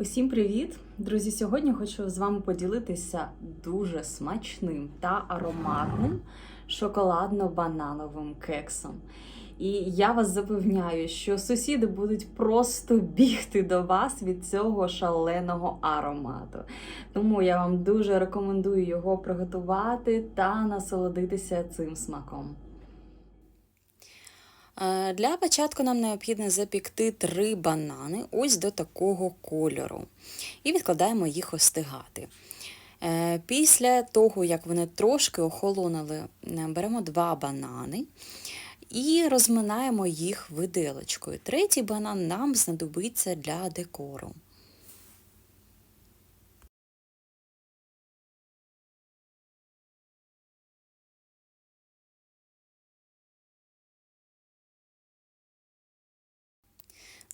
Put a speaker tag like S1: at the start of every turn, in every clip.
S1: Усім привіт! Друзі! Сьогодні хочу з вами поділитися дуже смачним та ароматним шоколадно-банановим кексом. І я вас запевняю, що сусіди будуть просто бігти до вас від цього шаленого аромату. Тому я вам дуже рекомендую його приготувати та насолодитися цим смаком. Е, Для початку нам необхідно запікти три банани ось до такого кольору. І відкладаємо їх остигати. Е, Після того, як вони трошки охолонули, е, беремо два банани і розминаємо їх виделочкою. Третій банан нам знадобиться для декору.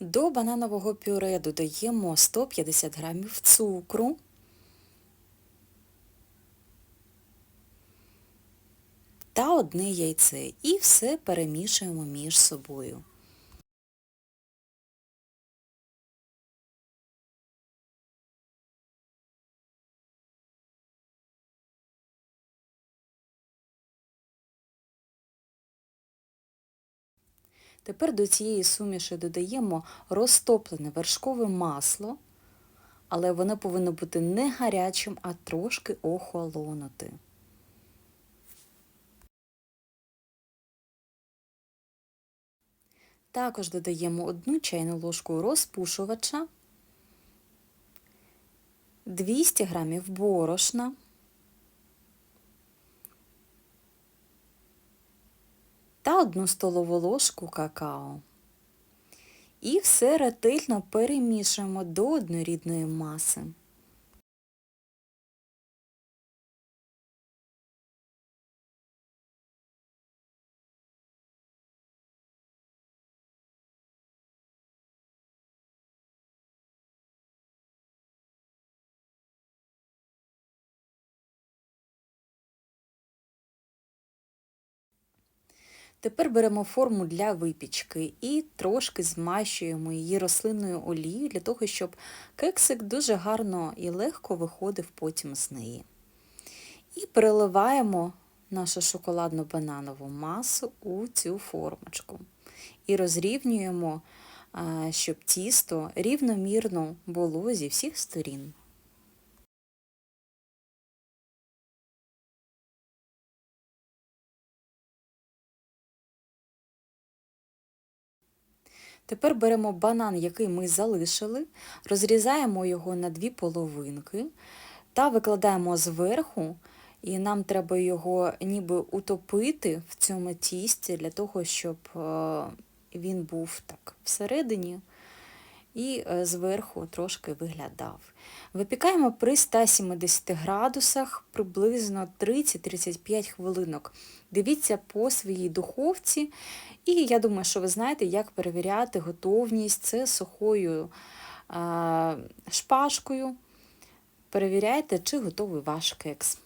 S1: До бананового пюре додаємо 150 грамів цукру, та одне яйце і все перемішуємо між собою. Тепер до цієї суміші додаємо розтоплене вершкове масло, але воно повинно бути не гарячим, а трошки охолонути. Також додаємо одну чайну ложку розпушувача, 200 грамів борошна, та одну столову ложку какао. І все ретельно перемішуємо до однорідної маси. Тепер беремо форму для випічки і трошки змащуємо її рослинною олією для того, щоб кексик дуже гарно і легко виходив потім з неї. І переливаємо нашу шоколадно-бананову масу у цю формочку. І розрівнюємо, щоб тісто рівномірно було зі всіх сторін. Тепер беремо банан, який ми залишили, розрізаємо його на дві половинки та викладаємо зверху, і нам треба його ніби утопити в цьому тісті, для того, щоб він був так всередині і зверху трошки виглядав. Випікаємо при 170 градусах приблизно 30-35 хвилинок. Дивіться по своїй духовці, і я думаю, що ви знаєте, як перевіряти готовність це сухою а, шпажкою. Перевіряйте, чи готовий ваш кекс.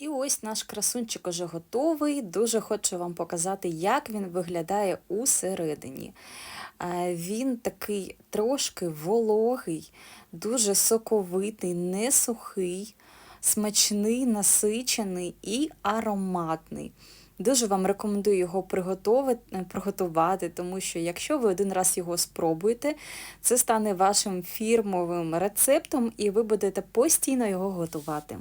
S1: І ось наш красунчик уже готовий. Дуже хочу вам показати, як він виглядає усередині. Він такий трошки вологий, дуже соковитий, не сухий, смачний, насичений і ароматний. Дуже вам рекомендую його приготувати, тому що якщо ви один раз його спробуєте, це стане вашим фірмовим рецептом, і ви будете постійно його готувати.